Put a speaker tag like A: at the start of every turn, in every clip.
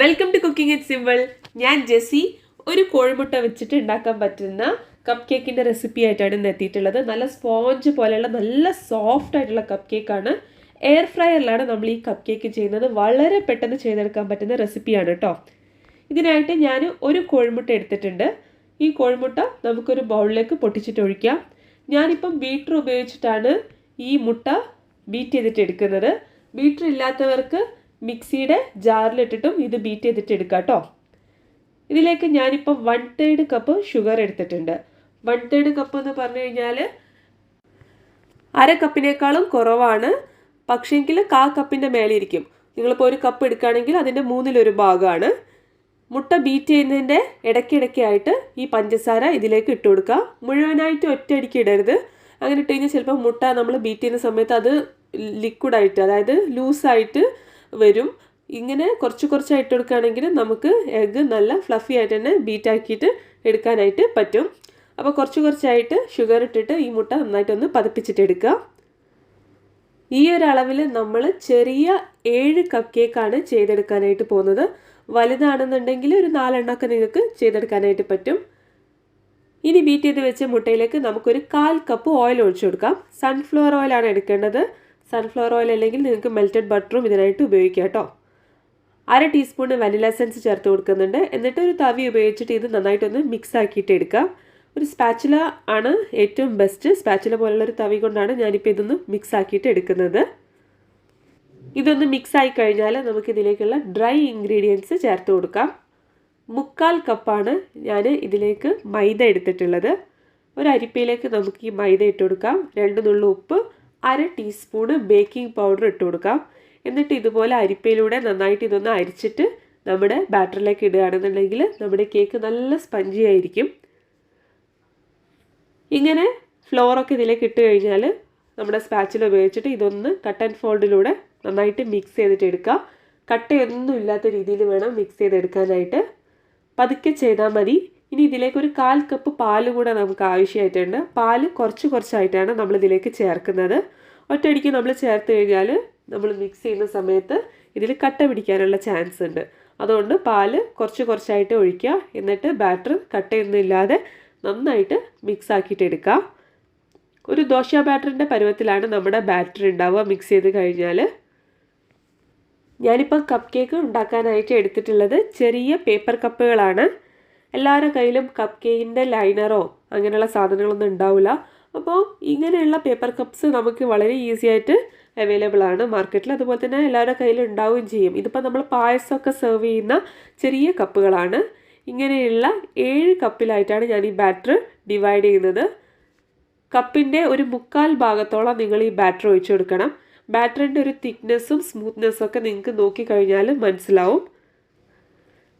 A: Welcome to cooking it simple ഞാൻ ജെസി ഒരു കോഴിമുട്ട വെച്ചിട്ട് ഉണ്ടാക്കാൻ പറ്റുന്ന കപ്പ് കേക്കിന്റെ റെസിപ്പി ആയിട്ടാണ് ഇന്ന് എത്തിയിട്ടുള്ളത്. നല്ല സ്പോഞ്ച് പോലെയുള്ള നല്ല സോഫ്റ്റ് ആയിട്ടുള്ള കപ്പ് കേക്കാണ് എയർ ഫ്രയറിലാണ് നമ്മൾ ഈ കപ്പ് കേക്ക് ചെയ്യുന്നത്. വളരെ പെട്ടെന്ന് ചെയ്തെടുക്കാൻ പറ്റുന്ന റെസിപ്പിയാണ് കേട്ടോ ഇതിനായിട്ട് ഞാൻ ഒരു കോഴിമുട്ട എടുത്തിട്ടുണ്ട്. ഈ കോഴിമുട്ട നമുക്കൊരു ബൗളിലേക്ക് പൊട്ടിച്ചിട്ട് ഒഴിക്കാം. ഞാനിപ്പം ബീറ്റർ ഉപയോഗിച്ചിട്ടാണ് ഈ മുട്ട ബീറ്റ് ചെയ്തിട്ട് എടുക്കുന്നത്. ബീറ്റർ ഇല്ലാത്തവർക്ക് മിക്സിയുടെ ജാറിലിട്ടിട്ടും ഇത് ബീറ്റ് ചെയ്തിട്ട് എടുക്കാം കേട്ടോ ഇതിലേക്ക് ഞാനിപ്പോൾ വൺ തേർഡ് കപ്പ് ഷുഗർ എടുത്തിട്ടുണ്ട്. വൺ തേർഡ് കപ്പ് എന്ന് പറഞ്ഞു കഴിഞ്ഞാൽ അര കപ്പിനേക്കാളും കുറവാണ്. പക്ഷേങ്കിൽ കാ കപ്പിന്റെ മേലെ ഇരിക്കും നിങ്ങളിപ്പോൾ ഒരു കപ്പ് എടുക്കുകയാണെങ്കിൽ അതിന്റെ മൂന്നിലൊരു ഭാഗമാണ് മുട്ട ബീറ്റ് ചെയ്യുന്നതിന്റെ ഇടയ്ക്കിടയ്ക്കായിട്ട് ഈ പഞ്ചസാര ഇതിലേക്ക് ഇട്ട് കൊടുക്കുക മുഴുവനായിട്ട് ഒറ്റയടിക്ക് ഇടരുത്. അങ്ങനെ ഇട്ട് കഴിഞ്ഞാൽ ചിലപ്പോൾ മുട്ട നമ്മൾ ബീറ്റ് ചെയ്യുന്ന സമയത്ത് അത് ലിക്വിഡായിട്ട് അതായത് ലൂസായിട്ട് വരും. ഇങ്ങനെ കുറച്ച് കുറച്ചായിട്ട് കൊടുക്കുകയാണെങ്കിൽ നമുക്ക് എഗ്ഗ് നല്ല ഫ്ലഫി ആയിട്ട് തന്നെ ബീറ്റാക്കിയിട്ട് എടുക്കാനായിട്ട് പറ്റും. അപ്പോൾ കുറച്ച് കുറച്ചായിട്ട് ഷുഗർ ഇട്ടിട്ട് ഈ മുട്ട നന്നായിട്ടൊന്ന് പതിപ്പിച്ചിട്ട് എടുക്കുക. ഈ ഒരു അളവിൽ നമ്മൾ ചെറിയ ഏഴ് കപ്പ് കേക്കാണ് ചെയ്തെടുക്കാനായിട്ട് പോകുന്നത്. വലുതാണെന്നുണ്ടെങ്കിൽ ഒരു നാലെണ്ണമൊക്കെ നിങ്ങൾക്ക് ചെയ്തെടുക്കാനായിട്ട് പറ്റും. ഇനി ബീറ്റ് ചെയ്ത് വെച്ച മുട്ടയിലേക്ക് നമുക്കൊരു കാൽ കപ്പ് ഓയിൽ ഒഴിച്ചു കൊടുക്കാം. സൺഫ്ലവർ ഓയിലാണ് എടുക്കേണ്ടത്. സൺഫ്ലവർ ഓയിൽ അല്ലെങ്കിൽ നിങ്ങൾക്ക് മെൽറ്റഡ് ബട്ടറും ഇതിനായിട്ട് ഉപയോഗിക്കാം കേട്ടോ. അര ടീസ്പൂൺ വനില എസൻസ് ചേർത്ത് കൊടുക്കുന്നുണ്ട്. എന്നിട്ട് ഒരു തവി ഉപയോഗിച്ചിട്ട് ഇത് നന്നായിട്ടൊന്ന് മിക്സ് ആക്കിയിട്ട് എടുക്കാം. ഒരു സ്പാച്ചുല ആണ് ഏറ്റവും ബെസ്റ്റ് സ്പാച്ചുല പോലുള്ള ഒരു തവി കൊണ്ടാണ് ഞാനിപ്പോൾ ഇതൊന്ന് മിക്സ് ആക്കിയിട്ട് എടുക്കുന്നത്. ഇതൊന്ന് മിക്സ് ആയി കഴിഞ്ഞാൽ നമുക്ക് ഇതിലേക്കുള്ള ഡ്രൈ ഇൻഗ്രീഡിയൻസ് ചേർത്ത് കൊടുക്കാം. മുക്കാൽ കപ്പാണ് ഞാൻ ഇതിലേക്ക് മൈദ എടുത്തിട്ടുള്ളത്. ഒരു അരിപ്പയിലേക്ക് നമുക്ക് ഈ മൈദ ഇട്ട് കൊടുക്കാം. രണ്ട് നുള്ളു ഉപ്പ് അര ടീസ്പൂണ് ബേക്കിംഗ് പൗഡർ ഇട്ട് കൊടുക്കാം. എന്നിട്ട് ഇതുപോലെ അരിപ്പയിലൂടെ നന്നായിട്ട് ഇതൊന്ന് അരിച്ചിട്ട് നമ്മുടെ ബാറ്ററിലേക്ക് ഇടുകയാണെന്നുണ്ടെങ്കിൽ നമ്മുടെ കേക്ക് നല്ല സ്പഞ്ചി ആയിരിക്കും. ഇങ്ങനെ ഫ്ലോറൊക്കെ ഇതിലേക്ക് ഇട്ട് കഴിഞ്ഞാൽ നമ്മുടെ സ്പാച്ചിൽ ഉപയോഗിച്ചിട്ട് ഇതൊന്ന് കട്ട് ആൻഡ് ഫോൾഡിലൂടെ നന്നായിട്ട് മിക്സ് ചെയ്തിട്ട് എടുക്കുക കട്ടയൊന്നും ഇല്ലാത്ത രീതിയിൽ വേണം മിക്സ് ചെയ്തെടുക്കാനായിട്ട്. പതുക്കെ ചെയ്താൽ മതി. ഇനി ഇതിലേക്ക് ഒരു കാൽ കപ്പ് പാൽ കൂടെ നമുക്ക് ആവശ്യമായിട്ടുണ്ട്. പാൽ കുറച്ച് കുറച്ചായിട്ടാണ് നമ്മൾ ഇതിലേക്ക് ചേർക്കുന്നത്. ഒറ്റയടിക്ക് നമ്മൾ ചേർത്ത് കഴിഞ്ഞാൽ നമ്മൾ മിക്സ് ചെയ്യുന്ന സമയത്ത് ഇതിൽ കട്ട പിടിക്കാനുള്ള ചാൻസ് ഉണ്ട്. അതുകൊണ്ട് പാൽ കുറച്ച് കുറച്ചായിട്ട് ഒഴിക്കുക. എന്നിട്ട് ബാറ്റർ കട്ടയൊന്നും നന്നായിട്ട് മിക്സ് ആക്കിയിട്ട് എടുക്കുക. ഒരു ദോശ ബാറ്ററിന്റെ പരുവത്തിലാണ് നമ്മുടെ ബാറ്റർ ഉണ്ടാവുക മിക്സ് ചെയ്ത് കഴിഞ്ഞാൽ ഞാനിപ്പോൾ കപ്പ് കേക്ക് ഉണ്ടാക്കാനായിട്ട് എടുത്തിട്ടുള്ളത് ചെറിയ പേപ്പർ കപ്പുകളാണ് എല്ലാവരുടെ കയ്യിലും കപ്പ് കേക്കിന്റെ ലൈനറോ അങ്ങനെയുള്ള സാധനങ്ങളൊന്നും ഉണ്ടാവില്ല അപ്പോൾ ഇങ്ങനെയുള്ള പേപ്പർ കപ്സ് നമുക്ക് വളരെ ഈസി ആയിട്ട് അവൈലബിൾ ആണ് മാർക്കറ്റിൽ അതുപോലെ തന്നെ എല്ലാവരുടെ കയ്യിലും ഉണ്ടാവുകയും ചെയ്യും. ഇതിപ്പോൾ നമ്മൾ പായസമൊക്കെ സെർവ് ചെയ്യുന്ന ചെറിയ കപ്പുകളാണ് ഇങ്ങനെയുള്ള ഏഴ് കപ്പിലായിട്ടാണ് ഞാൻ ഈ ബാറ്റർ ഡിവൈഡ് ചെയ്യുന്നത്. കപ്പിന്റെ ഒരു മുക്കാൽ ഭാഗത്തോളം നിങ്ങൾ ഈ ബാറ്റർ ഒഴിച്ചു കൊടുക്കണം. ബാറ്ററിന്റെ ഒരു തിക്നെസ്സും സ്മൂത്ത്നെസ്സും ഒക്കെ നിങ്ങൾക്ക് നോക്കിക്കഴിഞ്ഞാൽ മനസ്സിലാവും.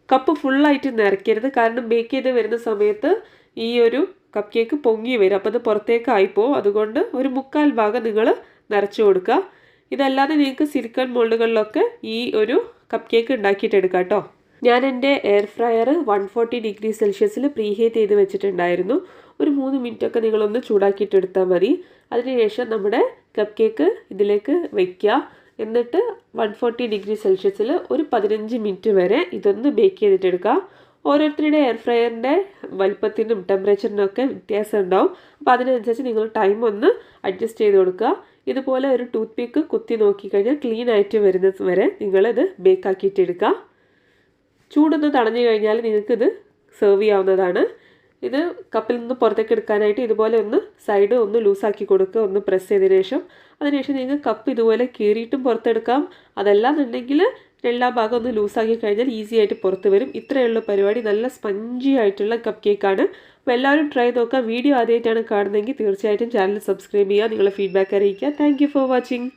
A: കപ്പ് ഫുള്ളായിട്ട് നിറയ്ക്കരുത്. കാരണം ബേക്ക് ചെയ്ത് വരുന്ന സമയത്ത് ഈ ഒരു കപ്പ് കേക്ക് പൊങ്ങി വരും. അപ്പോൾ അത് പുറത്തേക്ക് ആയിപ്പോവും അതുകൊണ്ട് ഒരു മുക്കാൽ ഭാഗം നിങ്ങൾ നിറച്ച് കൊടുക്കുക. ഇതല്ലാതെ നിങ്ങൾക്ക് സിലിക്കൺ മോൾഡുകളിലൊക്കെ ഈ ഒരു കപ്പ് കേക്ക് ഉണ്ടാക്കിയിട്ട് എടുക്കാം കേട്ടോ. ഞാൻ എന്റെ air fryer one forty degree സെൽഷ്യസിൽ preheat ചെയ്ത് വെച്ചിട്ടുണ്ടായിരുന്നു. ഒരു മൂന്ന് മിനിറ്റൊക്കെ നിങ്ങളൊന്ന് ചൂടാക്കിയിട്ട് എടുത്താൽ മതി. അതിനുശേഷം നമ്മുടെ കപ്പ് കേക്ക് ഇതിലേക്ക് വയ്ക്കുക എന്നിട്ട് വൺ ഫോർട്ടി ഡിഗ്രി സെൽഷ്യസിൽ ഒരു പതിനഞ്ച് മിനിറ്റ് വരെ ഇതൊന്ന് ബേക്ക് ചെയ്തിട്ടെടുക്കുക. ഓരോരുത്തരുടെ എയർ ഫ്രയറിന്റെ വലുപ്പത്തിനും ടെമ്പറേച്ചറിനൊക്കെ വ്യത്യാസം ഉണ്ടാവും അപ്പോൾ അതിനനുസരിച്ച് നിങ്ങൾ ടൈം ഒന്ന് അഡ്ജസ്റ്റ് ചെയ്ത് കൊടുക്കുക. ഇതുപോലെ ഒരു ടൂത്ത് പിക്ക് കുത്തി നോക്കിക്കഴിഞ്ഞാൽ ക്ലീൻ ആയിട്ട് വരുന്നത് വരെ നിങ്ങളിത് ബേക്ക് ആക്കിയിട്ട് എടുക്കുക. ചൂടൊന്ന് തടഞ്ഞു കഴിഞ്ഞാൽ നിങ്ങൾക്കിത് സെർവ് ചെയ്യാവുന്നതാണ്. ഇത് കപ്പിൽ നിന്ന് പുറത്തേക്ക് എടുക്കാനായിട്ട് ഇതുപോലെ ഒന്ന് സൈഡ് ഒന്ന് ലൂസാക്കി കൊടുക്കുക ഒന്ന് പ്രസ് ചെയ്തതിന് ശേഷം. അതിനുശേഷം നിങ്ങൾക്ക് കപ്പ് ഇതുപോലെ കീറിയിട്ടും പുറത്തെടുക്കാം. അതല്ലാന്നുണ്ടെങ്കിൽ എല്ലാ ഭാഗം ഒന്ന് ലൂസാക്കി കഴിഞ്ഞാൽ ഈസി ആയിട്ട് പുറത്ത് വരും. ഇത്രയുള്ള പരിപാടി. നല്ല സ്പഞ്ചി ആയിട്ടുള്ള കപ്പ് കേക്കാണ് അപ്പോൾ എല്ലാവരും ട്രൈ നോക്കാം. വീഡിയോ ആദ്യമായിട്ടാണ് കാണുന്നതെങ്കിൽ തീർച്ചയായിട്ടും ചാനൽ സബ്സ്ക്രൈബ് ചെയ്യുക. നിങ്ങളുടെ ഫീഡ്ബാക്ക് അറിയിക്കുക. Thank for watching